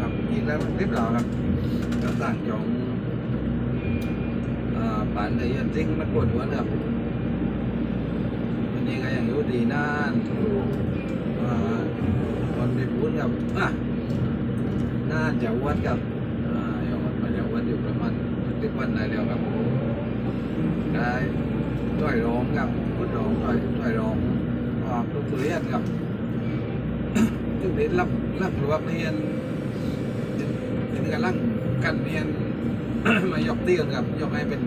ครับยิงแล้วมันคลิปเราครับก็สั่งจองป่านเดียนซิงมันปวดหัวนะครับวันนี้ก็ยังอยู่ดีนั่นอ่าคนไปพูดกับอะน่าจะวัดกับอ่าอย่างวันมาจะวัดอยู่ประมาณสิบวันได้แล้วครับได้ช่วยร้องครับพูดร้องช่วยช่วยร้องอ่าลูกเรียนครับซึ่งได้รับรับรวบเรียน ลังกันเรียน มายกเตี้ยนครับ ยกให้เป็น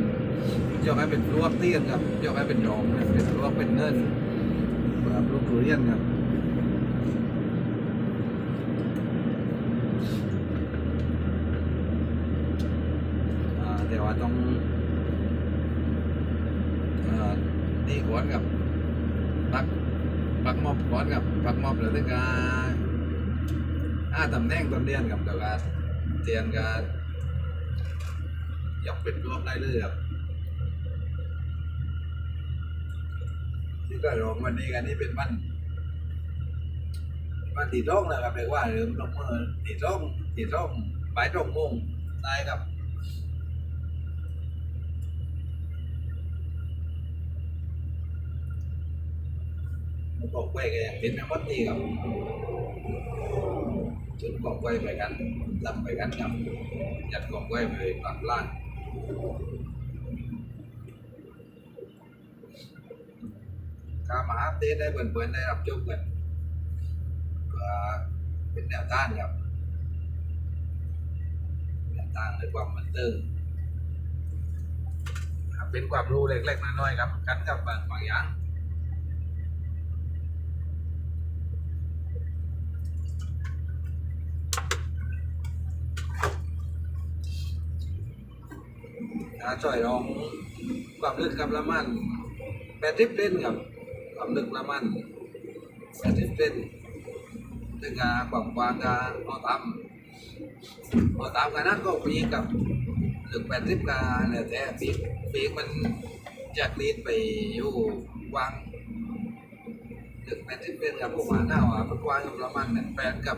ยกให้เป็นรวบเตี้ยนครับ ยกให้เป็นรองเป็นรวบเป็นเนินแบบลูกเรียนครับอ่าแต่ว่าต้องอดีก่อนกับปักปักมอบก่อนกับปักมอบหรือถึงกับอ่าตำแหน่งตำเรียนกับแต่ว่า เตียนกับยกเป็นรอบได้เลยครับนี่ก็รองวันนี้กันนี่เป็นวันวันตีร่องนะครับเรียกว่าเริ่มลงมือตีร่องตีร่องบ่ตรงมงได้ครับ กองไฟก็ยังเป็นแม่มดนี่ครับจุดกองไฟไปกันลำไปกันครับยัดกองไฟไปปักล่างกามาอัปเดตได้เพื่อนๆได้รับชมกันเป็นแนวทางครับแนวทางในความบันเทิงเป็นความรู้เล็กๆน้อยๆครับกันกับบางบางอย่าง อาช่วยลองความลึกกับละมันแปดสิบเล่นกับความลึกละมันแปดสิบเล่นซึ่งอ่าความกว้างก็พอตามพอตามกันนั้นก็ปีกับลึกแปดสิบก็แล้วแต่ปีปีมันจะกรีดไปอยู่วางลึกแปดสิบเล่นกับพวกมาหน้าว่ามันกว้างอยู่ประมาณหนึ่งแปดกับ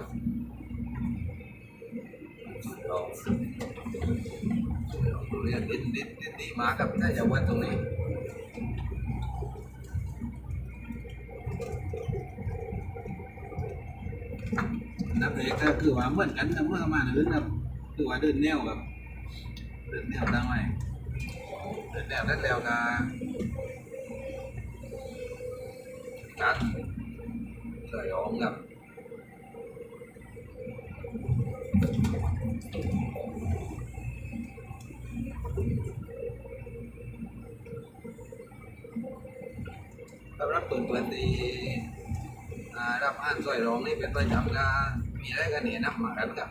ลอง เรียดินดินดินดีมาครับถ้าจะวัดตรงนี้นับเอกก็คือว่าเหมือนกันกับเมื่อมาณอื่นครับคือว่าเดินแนวครับเดินแนวตั้งไว้เดินแนวนั้นแล้วก็กันสยองครับ สำหรับเปิดเปิดที่อ่ารับอ่านซอยรองนี่เป็นประจำก็มีอะไรกันเนี่ยนำมากันครับ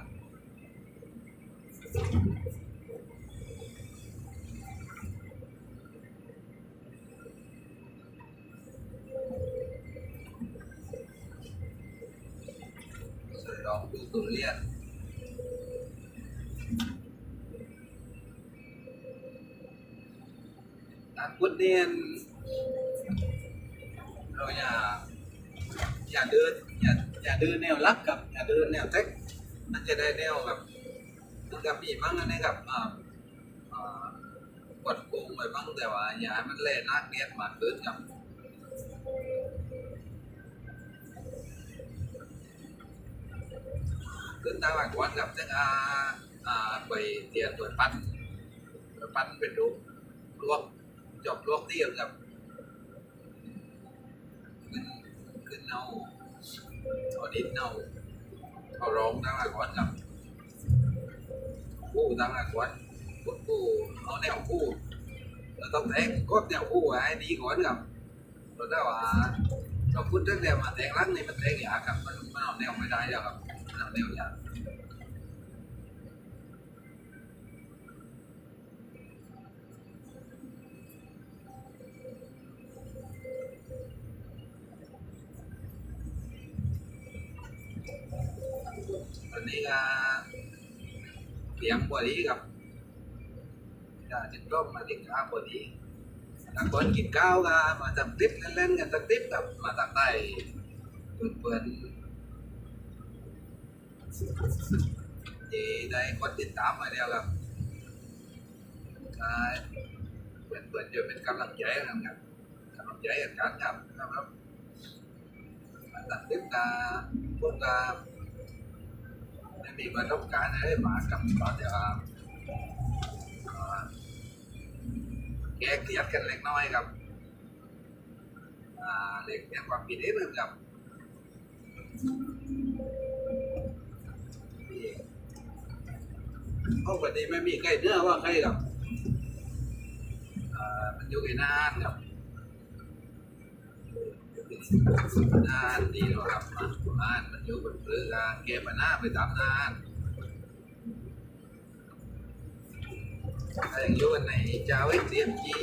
ซอยรองดูตุเรียนการพูดเรียน อย่าอย่าเดินแนวลักกับอย่าเดินแนวเท็กมันจะได้แนวแบบมันกับมีมั้งอันนี้กับอ่าอ่ากดโกงไปบ้างแต่ว่าอย่าให้มันเล่นนักเรียนมากขึ้นกับขึ้นตามหลักวันกับจะอ่าอ่าไปเตียนตัวปั้นตัวปั้นเป็นรูปลวกจบลวกเตียนกับ ขึ้นขึ้นเอาเอาดินเอาเอาร้องตั้งหลักวันกับคู่ตั้งหลักวันกดคู่เอาแนวคู่เราต้องแทงกดแนวคู่ให้ดีก่อนกับเราได้ว่าเราพูดเรื่องแนวมาแทงรักนี่มันแทงยากครับมันมันเอาแน วันเอนนี้ก็เลี้ยงพอดีครับจะจิตร่มมาติดข้าวพอดีถ้าคนกินข้าวก็มาทำติ๊บเล่นๆกันสักติ๊บกับมาตักใต้เปิดๆที่ได้คนติดตามมาแล้วครับเปิดเปิดจะเป็นกำลังใจนครับกำลังใจกันกันครับนะครับตัดติดตาพวกเรา ไม่มีประสบการณ์อะไรมากับตอนเดียวครับแก้เครียดกันเล็กน้อยครับเล็กเนี่ยความผิดเองครับห้องวันนี้ไม่มีใครเนื้อว่าใครกับมันอยู่ในนานครับ งานนี่เราครับงานมันอยู่บนพื้นงานแก้ปัญหาไปตามงานอะไรอยู่วันไหนจะไว้เตรียมที่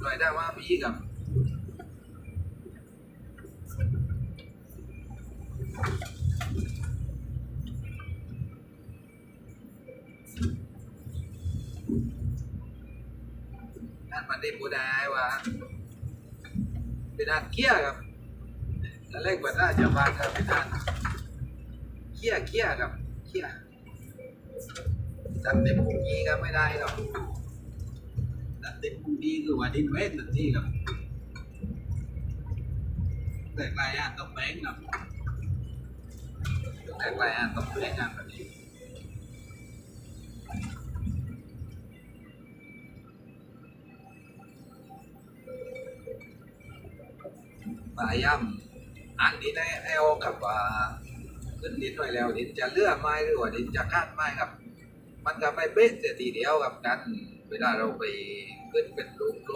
หน่อยได้ว่าพี่กับนั่นมันได้บูดายวะ เป็นด้านเกี้ยครับแต่แรกว่าน่าจะวางครับเป็นด้านเกี้ยเกี้ยครับเกี้ยจัดเต็มพุงยีก็ไม่ได้ครับจัดเต็มพุงยีคือว่าดินเวททันที่ครับแต่ลายอ่านต้องแบงครับแต่ลายอ่านต้องแบงอ่านแบบนี้ พยายามอันนี้ได้ให้เอกับขึ้นดินหน่อยแล้วดินจะเลื่อนไม้หรือว่าดินจะคาดไม้ครับ มันก็ไม่เบ็ดแต่ทีเดียวกับกัน เวลาเราไปขึ้นเป็นลูก